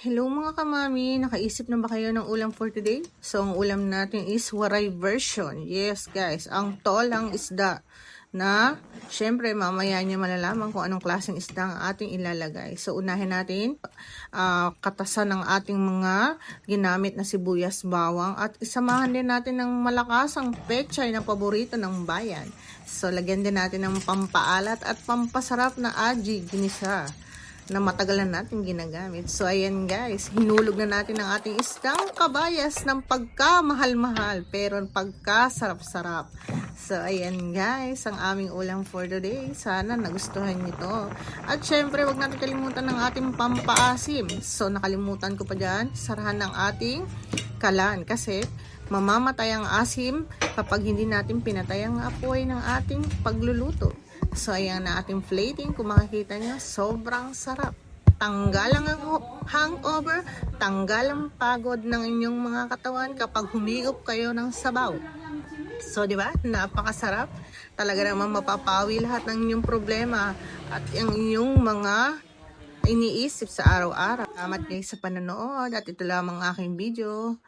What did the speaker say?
Hello mga kamami, nakaisip na ba kayo ng ulam for today? So ang ulam natin is waray version. Yes guys, ang tolang isda na syempre mamaya niya malalaman kung anong klaseng isda ang ating ilalagay. So unahin natin ah, katasan ng ating mga ginamit na sibuyas bawang at isamahan din natin ng malakasang pechay na paborito ng bayan. So lagyan din natin ng pampaalat at pampasarap na aji ginisa na matagal na natin ginagamit. So, ayan guys, hinulog na natin ang ating isdang kabayas ng pagkamahal-mahal pero pagkasarap-sarap. So, ayan guys, ang aming ulam for today. Sana nagustuhan nyo to. At syempre, wag natin kalimutan ng ating pampaasim. So, nakalimutan ko pa dyan, sarahan ng ating kalan. Kasi, mamamatay ang asim kapag hindi natin pinatay ang apoy ng ating pagluluto. So, ayan na ating plating. Kung makikita nyo, sobrang sarap. Tanggal ang hangover, tanggal ang pagod ng inyong mga katawan kapag humigop kayo ng sabaw. So, di ba? Napakasarap. Talaga naman mapapawi lahat ng inyong problema at ang inyong mga iniisip sa araw-araw. Salamat guys sa panonood at ito lamang aking video.